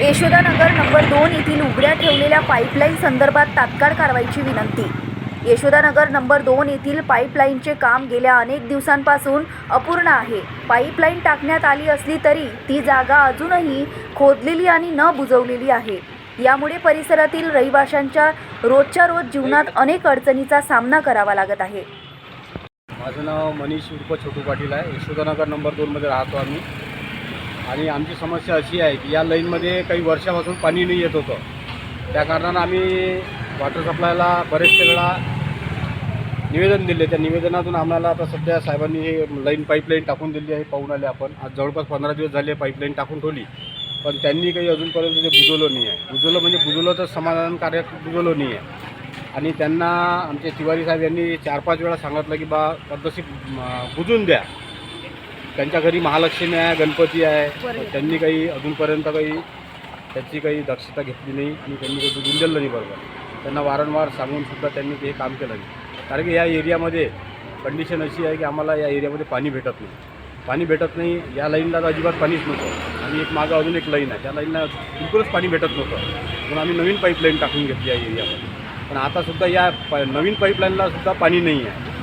Yashodanagar number दोन येथील उघड्या ठेवलेल्या पाईपलाईन संदर्भात तात्काळ कारवाईची विनंती. यशोदानगर नंबर दोन येथील पाईपलाईनचे काम गेल्या अनेक दिवसांपासून अपूर्ण आहे. पाईपलाईन टाकण्यात आली असली तरी ती जागा अजूनही खोदलेली आणि न बुजवलेली आहे. यामुळे परिसरातील रहिवाशांच्या रोजच्या रोज जीवनात अनेक अडचणीचा सामना करावा लागत आहे. माझं नाव मनीष उर्फ छोटू पाटील आहे. यशोदानगर नंबर दोनमध्ये राहतो आम्ही. आणि आमची समस्या अशी आहे की या लाईनमध्ये काही वर्षापासून पाणी नाही येत होतं. त्या कारणानं आम्ही वॉटर सप्लायला बरेचसे वेळा निवेदन दिले. त्या निवेदनातून आम्हाला आता सध्या साहेबांनी हे लाईन पाईपलाईन टाकून दिली आहे. पाहून आले आपण. आज जवळपास पंधरा दिवस झाले पाईपलाईन टाकून ठेवली. पण त्यांनी काही अजूनपर्यंत ते बुजवलं नाही आहे. बुजवलं म्हणजे बुजवलं तर समाधानकारक बुजवलं नाही आहे. आणि त्यांना आमचे तिवारी साहेब यांनी चार पाच वेळा सांगितलं की बा पद्धतशीर बुजून द्या. त्यांच्या घरी महालक्ष्मी आहे गणपती आहे. त्यांनी काही अजूनपर्यंत काही त्याची काही दक्षता घेतली नाही आणि त्यांनी काही दिलं नाही बरोबर. त्यांना वारंवार सांगून सुद्धा त्यांनी ते काम केलं नाही. कारण की या एरियामध्ये कंडिशन अशी आहे की आम्हाला या एरियामध्ये पाणी भेटत नाही. पाणी भेटत नाही या लाईनला तर अजिबात पाणीच नव्हतं. आणि एक मागं अजून एक लाईन आहे. त्या लाईनला बिलकुलच पाणी भेटत नव्हतं. म्हणून आम्ही नवीन पाईपलाईन टाकून घेतली या एरियामध्ये. पण आता सुद्धा या प नवीन पाईपलाईनला सुद्धा पाणी नाही आहे.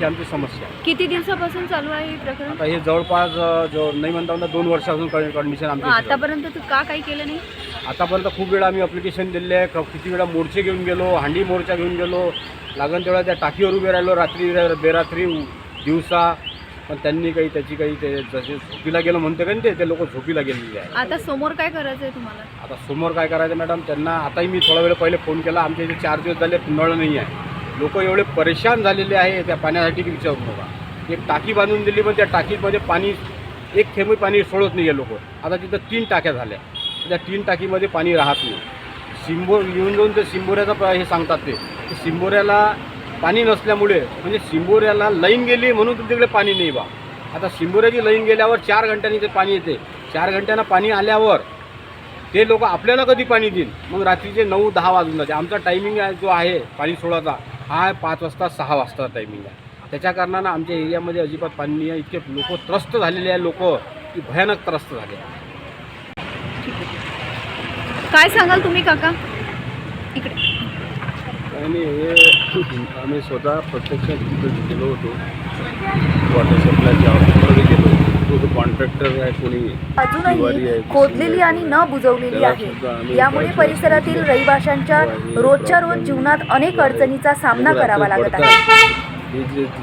अशी आमची समस्या आहे. किती दिवसापासून चालू आहे हे प्रकरण? आता हे जवळपास अ, जो नाही म्हणता म्हणता दोन वर्षापासून कंडिशन आमची सुरू आहे. आतापर्यंत तू का काही केलं नाही? आतापर्यंत खूप वेळा आम्ही अप्लिकेशन दिले आहे. क- किती वेळा मोर्चे घेऊन गेलो हांडी मोर्चा घेऊन गेलो. लागण तेवढा त्या टाकीवर उभे राहिलो रात्री बेरात्री उ- दिवसा. पण त्यांनी काही त्याची काही ते जसे झोपीला गेलो म्हणते का नाही ते ते लोक झोपीला गेलेले आहे आता समोर काय करायचं आहे तुम्हाला? आता समोर काय करायचं मॅडम त्यांना आताही मी थोडा वेळ पहिले फोन केला. आमच्या इथे चार दिवस झाले नळ नाही आहे. लोक एवढे परेशान झालेले आहे त्या पाण्यासाठी की विचारू नका एक टाकी बांधून दिली पण त्या टाकीमध्ये पाणी एक थेंबही पाणी सोडत नाही आहे लोक. आता तिथं तीन टाक्या झाल्या. त्या तीन टाकीमध्ये पाणी राहत नाही. सिंबो येऊन जाऊन ते सिंबोऱ्याचा हे सांगतात ते की सिंबोऱ्याला पाणी नसल्यामुळे म्हणजे सिंबोऱ्याला लाईन गेली म्हणून तुमच्याकडे पाणी नाही बा. आता सिंबोऱ्याची लाईन गेल्यावर चार घंट्यांनी ते पाणी येते. चार घंट्यांना पाणी आल्यावर ते लोक आपल्याला कधी पाणी देईल? मग रात्रीचे नऊ दहा वाजून जाते. आमचा टायमिंग आहे जो आहे पाणी सोडायचा हा आहे पाच वाजता सहा वाजता टायमिंग आहे. त्याच्या कारणानं आमच्या एरियामध्ये अजिबात पाणी नाही आहे इतके लोक त्रस्त झालेले आहे लोक की भयानक त्रस्त झाले आहे काय सांगाल तुम्ही काका? इकडे. आणि हे आम्ही स्वतः प्रत्यक्ष तिथं गेलो होतो. वॉटर सप्लायच्या ऑफिसमध्ये गेलो कॉन्ट्रॅक्टर आहे कोणी अजूनही खोदलेली आणि न बुजवलेली आहे. यामुळे परिसरातील रहिवाशांच्या रोजच्या रोज जीवनात अनेक अडचणीचा सामना करावा लागत आहे.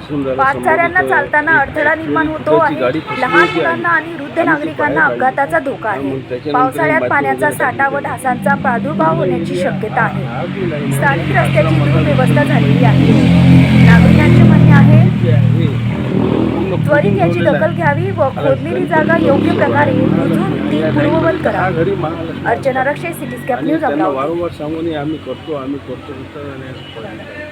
समोर चालताना अडथळा निर्माण होतो फसली लहान मुलांना आणि वृद्ध नागरिकांना अपघाताचा धोका आहे. पावसाळ्यात पाण्याचा साठा व ढासांचा प्रादुर्भाव होण्याची शक्यता आहे. स्थानिक रस्त्याची दुर्व्यवस्था झालेली आहे. नागरिकांचे म्हणणे आहे त्वरित याची दखल घ्यावी व खोदलेली जागा योग्य प्रकारे बुजून ती पूर्ववत करा. अर्चना रक्षे सिटी स्कॅप न्यूज अमरावती वारंवार सांगून आम्ही करतो आम्ही करतो